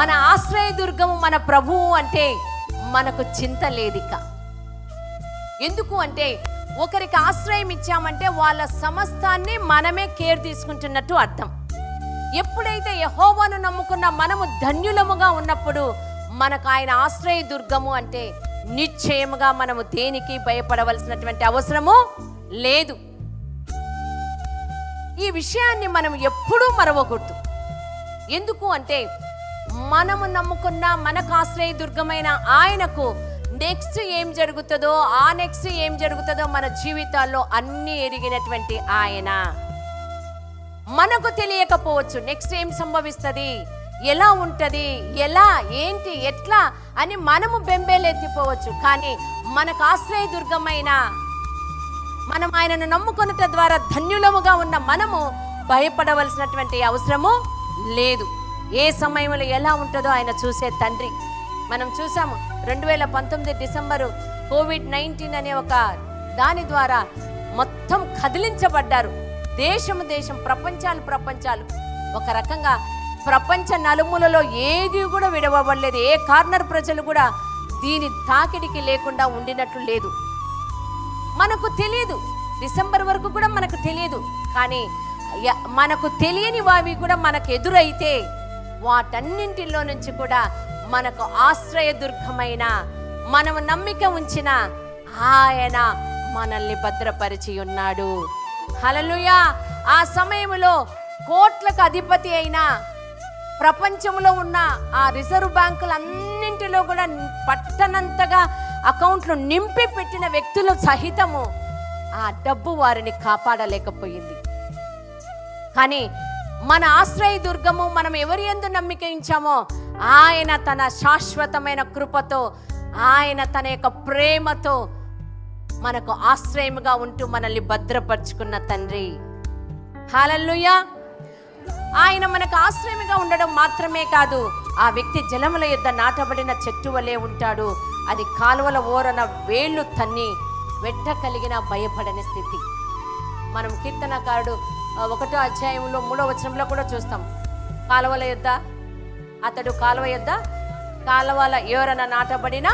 మన ఆశ్రయదుర్గము మన ప్రభువు అంటే మనకు చింత లేదిక. ఎందుకు అంటే ఒకరికి ఆశ్రయం ఇచ్చామంటే వాళ్ళ సమస్తాన్ని మనమే కేర్ తీసుకుంటున్నట్టు అర్థం. ఎప్పుడైతే యహోవాను నమ్ముకున్న మనము ధన్యులముగా ఉన్నప్పుడు మనకు ఆయన ఆశ్రయ దుర్గము అంటే నిశ్చయముగా మనము దేనికి భయపడవలసినటువంటి అవసరము లేదు. ఈ విషయాన్ని మనం ఎప్పుడూ మరవకూడదు. ఎందుకు అంటే మనము నమ్ముకున్న మనకు ఆశ్రయ దుర్గమైన ఆయనకు నెక్స్ట్ ఏం జరుగుతుందో ఆ నెక్స్ట్ ఏం జరుగుతుందో మన జీవితాల్లో అన్నీ ఎరిగినటువంటి ఆయన. మనకు తెలియకపోవచ్చు నెక్స్ట్ ఏం సంభవిస్తుంది ఎలా ఉంటుంది ఎలా ఏంటి ఎట్లా అని మనము బెంబేలెత్తిపోవచ్చు. కానీ మనకు ఆశ్రయ దుర్గమైన మనం ఆయనను నమ్ముకొనుట ద్వారా ధన్యులముగా ఉన్న మనము భయపడవలసినటువంటి అవసరము లేదు. ఏ సమయంలో ఎలా ఉంటుందో ఆయన చూసే తండ్రి. మనం చూసాము రెండు వేల పంతొమ్మిది డిసెంబరు కోవిడ్ నైన్టీన్ అనే ఒక దాని ద్వారా మొత్తం కదిలించబడ్డారు. దేశం దేశం ప్రపంచాలు ప్రపంచాలు. ఒక రకంగా ప్రపంచ నలుమూలలో ఏది కూడా విడవబడలేదు. ఏ కార్నర్ ప్రజలు కూడా దీని తాకిడికి లేకుండా ఉండినట్లు లేదు. మనకు తెలియదు డిసెంబర్ వరకు కూడా మనకు తెలియదు కానీ య- మనకు తెలియని వావి కూడా మనకు ఎదురైతే వాటన్నింటిలో నుంచి కూడా మనకు ఆశ్రయదుర్గమైన మనము నమ్మిక ఉంచిన ఆయన మనల్ని భద్రపరిచి ఉన్నాడు హలలుయా ఆ సమయంలో కోట్లకు అధిపతి అయిన ప్రపంచంలో ఉన్న ఆ రిజర్వ్ బ్యాంకులన్నింటిలో కూడా పట్టనంతగా అకౌంట్లు నింపి పెట్టిన వ్యక్తులు సహితము ఆ డబ్బు వారిని కాపాడలేకపోయింది. కానీ మన ఆశ్రయ దుర్గము మనం ఎవరి ఎందు నమ్మిక ఆయన తన శాశ్వతమైన కృపతో ఆయన తన యొక్క ప్రేమతో మనకు ఆశ్రయముగా ఉంటూ మనల్ని భద్రపరుచుకున్న తండ్రి. హాలల్లుయా. ఆయన మనకు ఆశ్రయముగా ఉండడం మాత్రమే కాదు ఆ వ్యక్తి జలముల యొద్ద నాటబడిన చెట్టు వలె ఉంటాడు. అది కాలువల ఓరన వేళ్ళు తన్ని వెట్ట కలిగిన భయపడని స్థితి. మనం కీర్తనకారుడు ఒకటో అధ్యాయంలో మూడో వచనంలో కూడా చూస్తాం. కాలువల యొద్ద అతడు కాలువ యొద్ద కాలువల ఎవరన నాటబడిన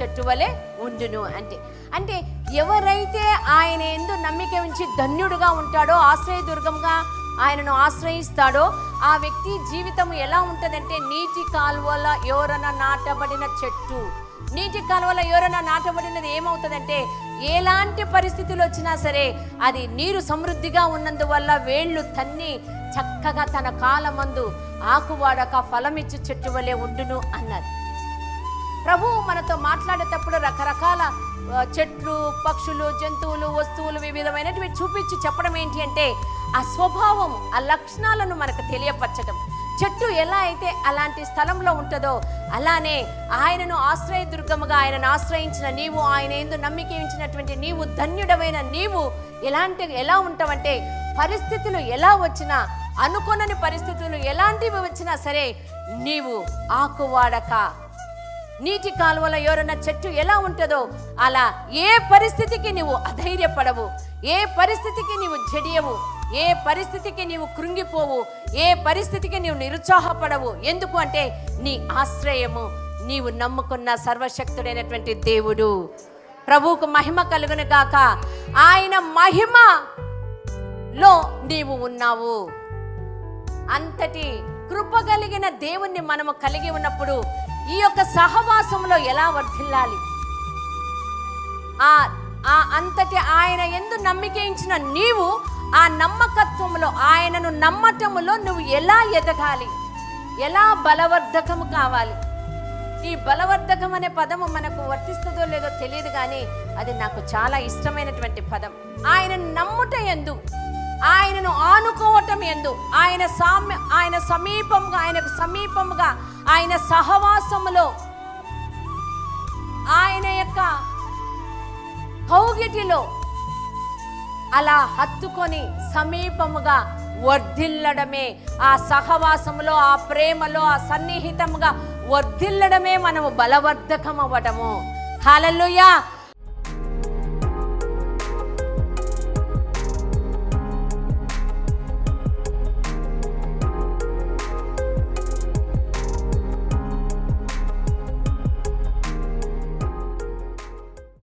చెట్టు వలె ఉండును అంటే. అంటే ఎవరైతే ఆయన ఎందు నమ్మిక ఉంచి ధన్యుడుగా ఉంటాడో ఆశ్రయదుర్గంగా ఆయనను ఆశ్రయిస్తాడో ఆ వ్యక్తి జీవితం ఎలా ఉంటుందంటే నీటి కాలువల ఎవరన నాటబడిన చెట్టు. నీటి కాలువలో ఎవరైనా నాటబడినది ఏమవుతుందంటే ఎలాంటి పరిస్థితులు వచ్చినా సరే అది నీరు సమృద్ధిగా ఉన్నందువల్ల వేళ్ళు తన్ని చక్కగా తన కాలమందు ఆకువాడక ఫలమిచ్చు చెట్టు వలె ఉండును అన్నది. ప్రభువు మనతో మాట్లాడేటప్పుడు రకరకాల చెట్లు పక్షులు జంతువులు వస్తువులు వివిధమైనటువంటి చూపించి చెప్పడం ఏంటి అంటే ఆ స్వభావం ఆ లక్షణాలను మనకు తెలియపరచడం చెట్టు ఎలా అయితే అలాంటి స్థలంలో ఉంటుందో అలానే ఆయనను ఆశ్రయ దుర్గముగా ఆయనను ఆశ్రయించిన నీవు ఆయన ఎందు నమ్మిక ఉంచినటువంటి నీవు ధన్యుడమైన నీవు ఎలాంటి ఎలా ఉంటావంటే పరిస్థితులు ఎలా వచ్చినా అనుకోనని పరిస్థితులు ఎలాంటివి వచ్చినా సరే నీవు ఆకువాడక నీటి కాలువల ఎవరన్న చెట్టు ఎలా ఉంటుందో అలా ఏ పరిస్థితికి నీవు అధైర్యపడవు. ఏ పరిస్థితికి నీవు జడియవు. ఏ పరిస్థితికి నీవు కృంగిపోవు ఏ పరిస్థితికి నీవు నిరుత్సాహపడవు. ఎందుకు అంటే నీ ఆశ్రయము నీవు నమ్ముకున్న సర్వశక్తుడైనటువంటి దేవుడు. ప్రభువుకు మహిమ కలుగును గాక. ఆయన మహిమలో నీవు ఉన్నావు. అంతటి కృప కలిగిన దేవుణ్ణి మనము కలిగి ఉన్నప్పుడు ఈ యొక్క సహవాసంలో ఎలా వర్ధిల్లాలి? ఆ ఆ అంతటి ఆయన ఎందు నమ్మికించిన నీవు ఆ నమ్మకత్వంలో ఆయనను నమ్మటములో నువ్వు ఎలా ఎదగాలి? ఎలా బలవర్ధకము కావాలి? ఈ బలవర్ధకం అనే పదము మనకు వర్తిస్తుందో లేదో తెలియదు కానీ అది నాకు చాలా ఇష్టమైనటువంటి పదం. ఆయన నమ్ముట ఎందు ఆయనను ఆనుకోవటం ఎందు ఆయన సామ్య ఆయన సమీపంగా ఆయనకు సమీపముగా ఆయన సహవాసములో ఆయన యొక్క కౌగిటిలో అలా హత్తుకొని సమీపముగా వర్ధిల్లడమే ఆ సహవాసములో ఆ ప్రేమలో ఆ సన్నిహితముగా వర్ధిల్లడమే మనము బలవర్ధకం అవ్వడము హల్లెలూయా!